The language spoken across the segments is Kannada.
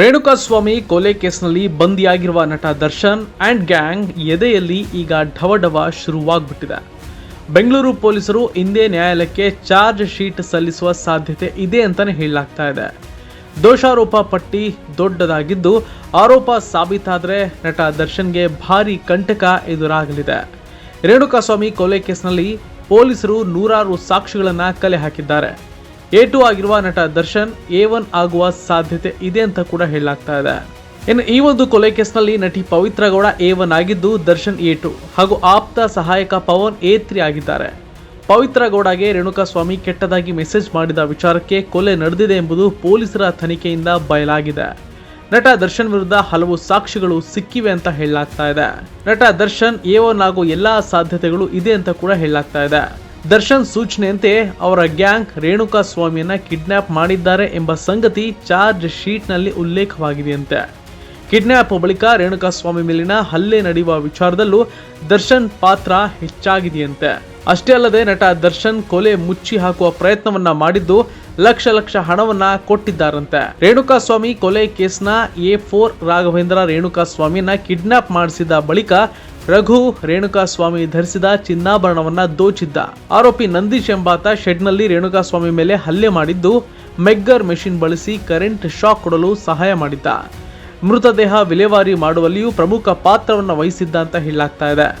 ರೇಣುಕಾಸ್ವಾಮಿ ಕೊಲೆ ಕೇಸ್ನಲ್ಲಿ ಬಂದಿಯಾಗಿರುವ ನಟ ದರ್ಶನ್ ಆ್ಯಂಡ್ ಗ್ಯಾಂಗ್ ಎದೆಯಲ್ಲಿ ಈಗ ಢವಢವ ಶುರುವಾಗ್ಬಿಟ್ಟಿದೆ. ಬೆಂಗಳೂರು ಪೊಲೀಸರು ಇಂದೇ ನ್ಯಾಯಾಲಯಕ್ಕೆ ಚಾರ್ಜ್ ಶೀಟ್ ಸಲ್ಲಿಸುವ ಸಾಧ್ಯತೆ ಇದೆ ಅಂತಲೇ ಹೇಳಲಾಗ್ತಾ ಇದೆ. ದೋಷಾರೋಪ ಪಟ್ಟಿ ದೊಡ್ಡದಾಗಿದ್ದು ಆರೋಪ ಸಾಬೀತಾದರೆ ನಟ ದರ್ಶನ್ಗೆ ಭಾರಿ ಕಂಟಕ ಎದುರಾಗಲಿದೆ. ರೇಣುಕಾಸ್ವಾಮಿ ಕೊಲೆ ಕೇಸ್ನಲ್ಲಿ ಪೊಲೀಸರು ನೂರಾರು ಸಾಕ್ಷಿಗಳನ್ನು ಕಲೆ ಹಾಕಿದ್ದಾರೆ. ಎ ಟು ಆಗಿರುವ ನಟ ದರ್ಶನ್ ಎ ಒನ್ ಆಗುವ ಸಾಧ್ಯತೆ ಇದೆ ಅಂತ ಕೂಡ ಹೇಳಲಾಗ್ತಾ ಇದೆ. ಇನ್ನು ಈ ಒಂದು ಕೊಲೆ ಕೇಸ್ನಲ್ಲಿ ನಟಿ ಪವಿತ್ರ ಗೌಡ ಎ ಒನ್ ಆಗಿದ್ದು ದರ್ಶನ್ ಎ ಟು ಹಾಗೂ ಆಪ್ತ ಸಹಾಯಕ ಪವನ್ ಎ ತ್ರೀ ಆಗಿದ್ದಾರೆ. ಪವಿತ್ರ ಗೌಡಗೆ ರೇಣುಕಾ ಸ್ವಾಮಿ ಕೆಟ್ಟದಾಗಿ ಮೆಸೇಜ್ ಮಾಡಿದ ವಿಚಾರಕ್ಕೆ ಕೊಲೆ ನಡೆದಿದೆ ಎಂಬುದು ಪೊಲೀಸರ ತನಿಖೆಯಿಂದ ಬಯಲಾಗಿದೆ. ನಟ ದರ್ಶನ್ ವಿರುದ್ಧ ಹಲವು ಸಾಕ್ಷಿಗಳು ಸಿಕ್ಕಿವೆ ಅಂತ ಹೇಳಲಾಗ್ತಾ ಇದೆ. ನಟ ದರ್ಶನ್ ಎ ಒನ್ ಆಗೋ ಎಲ್ಲಾ ಸಾಧ್ಯತೆಗಳು ಇದೆ ಅಂತ ಕೂಡ ಹೇಳಲಾಗ್ತಾ ಇದೆ. ದರ್ಶನ್ ಸೂಚನೆಯಂತೆ, ಅವರ ಗ್ಯಾಂಗ್ ರೇಣುಕಾ ಸ್ವಾಮಿಯನ್ನ ಕಿಡ್ನಾಪ್ ಮಾಡಿದ್ದಾರೆ ಎಂಬ ಸಂಗತಿ ಚಾರ್ಜ್ ಶೀಟ್ನಲ್ಲಿ ಉಲ್ಲೇಖವಾಗಿದೆಯಂತೆ. ಕಿಡ್ನಾಪ್ ಬಳಿಕ ರೇಣುಕಾ ಸ್ವಾಮಿ ಮೇಲಿನ ಹಲ್ಲೆ ನಡೆಯುವ ವಿಚಾರದಲ್ಲೂ ದರ್ಶನ್ ಪಾತ್ರ ಹೆಚ್ಚಾಗಿದೆಯಂತೆ. ಅಷ್ಟೇ ಅಲ್ಲದೆ ನಟ ದರ್ಶನ್ ಕೊಲೆ ಮುಚ್ಚಿ ಹಾಕುವ ಪ್ರಯತ್ನವನ್ನ ಮಾಡಿದ್ದು ಲಕ್ಷ ಲಕ್ಷ ಹಣವನ್ನ ಕೊಟ್ಟಿದ್ದಾರಂತೆ. ರೇಣುಕಾ ಸ್ವಾಮಿ ಕೊಲೆ ಕೇಸ್ನ ಎ ಫೋರ್ ರಾಘವೇಂದ್ರ ರೇಣುಕಾ ಸ್ವಾಮಿಯನ್ನ ಕಿಡ್ನಾಪ್ ಮಾಡಿಸಿದ ಬಳಿಕ ರಘು ರೇಣುಕಾಸ್ವಾಮಿ ಧರಿಸಿದ ಚಿನ್ನಾಭರಣವನ್ನ ದೋಚಿದ್ದ. ಆರೋಪಿ ನಂದೀಶ್ ಎಂಬಾತ ಶೆಡ್ನಲ್ಲಿ ರೇಣುಕಾಸ್ವಾಮಿ ಮೇಲೆ ಹಲ್ಲೆ ಮಾಡಿದ್ದು, ಮೆಗ್ಗರ್ ಮೆಷಿನ್ ಬಳಸಿ ಕರೆಂಟ್ ಶಾಕ್ ಕೊಡಲು ಸಹಾಯ ಮಾಡಿದ್ದ. ಮೃತದೇಹ ವಿಲೇವಾರಿ ಮಾಡುವಲ್ಲಿಯೂ ಪ್ರಮುಖ ಪಾತ್ರವನ್ನು ವಹಿಸಿದ್ದ ಅಂತ ಹೇಳಲಾಗ್ತಾ ಇದೆ.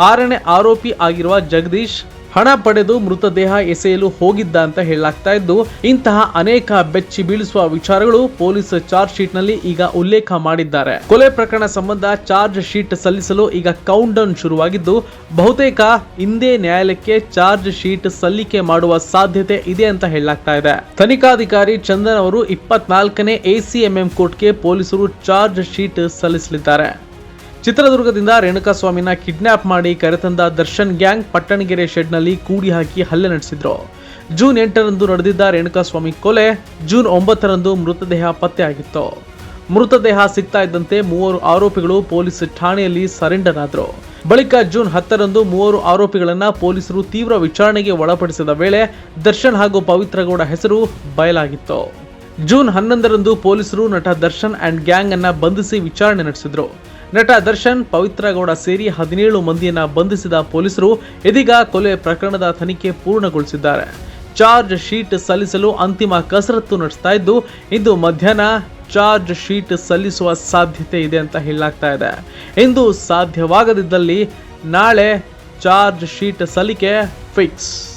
ಆರನೇ ಆರೋಪಿ ಆಗಿರುವ ಜಗದೀಶ್ ಹಣ ಪಡೆದು ಮೃತದೇಹ ಎಸೆಯಲು ಹೋಗಿದ್ದ ಅಂತ ಹೇಳಲಾಗ್ತಾ ಇದ್ದು, ಇಂತಹ ಅನೇಕ ಬೆಚ್ಚಿ ಬೀಳಿಸುವ ವಿಚಾರಗಳು ಪೊಲೀಸ್ ಚಾರ್ಜ್ ಶೀಟ್ನಲ್ಲಿ ಈಗ ಉಲ್ಲೇಖ ಮಾಡಿದ್ದಾರೆ. ಕೊಲೆ ಪ್ರಕರಣ ಸಂಬಂಧ ಚಾರ್ಜ್ ಶೀಟ್ ಸಲ್ಲಿಸಲು ಈಗ ಕೌಂಟ್ ಡೌನ್ ಶುರುವಾಗಿದ್ದು, ಬಹುತೇಕ ಇಂದೇ ನ್ಯಾಯಾಲಯಕ್ಕೆ ಚಾರ್ಜ್ ಶೀಟ್ ಸಲ್ಲಿಕೆ ಮಾಡುವ ಸಾಧ್ಯತೆ ಇದೆ ಅಂತ ಹೇಳಲಾಗ್ತಾ ಇದೆ. ತನಿಖಾಧಿಕಾರಿ ಚಂದನ್ ಅವರು ಇಪ್ಪತ್ನಾಲ್ಕನೇ ಎಸಿಎಂಎಂ ಕೋರ್ಟ್ಗೆ ಪೊಲೀಸರು ಚಾರ್ಜ್ ಶೀಟ್ ಸಲ್ಲಿಸಲಿದ್ದಾರೆ. ಚಿತ್ರದುರ್ಗದಿಂದ ರೇಣುಕಾಸ್ವಾಮಿನ ಕಿಡ್ನಾಪ್ ಮಾಡಿ ಕರೆತಂದ ದರ್ಶನ್ ಗ್ಯಾಂಗ್ ಪಟ್ಟಣಗೆರೆ ಶೆಡ್ನಲ್ಲಿ ಕೂಡಿ ಹಾಕಿ ಹಲ್ಲೆ ನಡೆಸಿದ್ರು. ಜೂನ್ ಎಂಟರಂದು ನಡೆದಿದ್ದ ರೇಣುಕಾಸ್ವಾಮಿ ಕೊಲೆ ಜೂನ್ ಒಂಬತ್ತರಂದು ಮೃತದೇಹ ಪತ್ತೆಯಾಗಿತ್ತು ಮೃತದೇಹ ಸಿಗ್ತಾ ಇದ್ದಂತೆ ಮೂವರು ಆರೋಪಿಗಳು ಪೊಲೀಸ್ ಠಾಣೆಯಲ್ಲಿ ಸರೆಂಡರ್ ಆದರು. ಬಳಿಕ ಜೂನ್ ಹತ್ತರಂದು ಮೂವರು ಆರೋಪಿಗಳನ್ನು ಪೊಲೀಸರು ತೀವ್ರ ವಿಚಾರಣೆಗೆ ಒಳಪಡಿಸಿದ ವೇಳೆ ದರ್ಶನ್ ಹಾಗೂ ಪವಿತ್ರಗೌಡ ಹೆಸರು ಬಯಲಾಗಿತ್ತು. ಜೂನ್ ಹನ್ನೊಂದರಂದು ಪೊಲೀಸರು ನಟ ದರ್ಶನ್ ಅಂಡ್ ಗ್ಯಾಂಗ್ ಅನ್ನ ಬಂಧಿಸಿ ವಿಚಾರಣೆ ನಡೆಸಿದ್ರು. ನಟ ದರ್ಶನ್ ಪವಿತ್ರಗೌಡ ಸೇರಿ ಹದಿನೇಳು ಮಂದಿಯನ್ನ ಬಂಧಿಸಿದ ಪೊಲೀಸರು ಇದೀಗ ಕೊಲೆ ಪ್ರಕರಣದ ತನಿಖೆ ಪೂರ್ಣಗೊಳಿಸಿದ್ದಾರೆ. ಚಾರ್ಜ್ ಶೀಟ್ ಸಲ್ಲಿಸಲು ಅಂತಿಮ ಕಸರತ್ತು ನಡೆಸ್ತಾ ಇದ್ದು, ಇಂದು ಮಧ್ಯಾಹ್ನ ಚಾರ್ಜ್ ಶೀಟ್ ಸಲ್ಲಿಸುವ ಸಾಧ್ಯತೆ ಇದೆ ಅಂತ ಹೇಳಲಾಗ್ತಾ ಇದೆ. ಇಂದು ಸಾಧ್ಯವಾಗದಿದ್ದಲ್ಲಿ ನಾಳೆ ಚಾರ್ಜ್ ಶೀಟ್ ಸಲ್ಲಿಕೆ ಫಿಕ್ಸ್.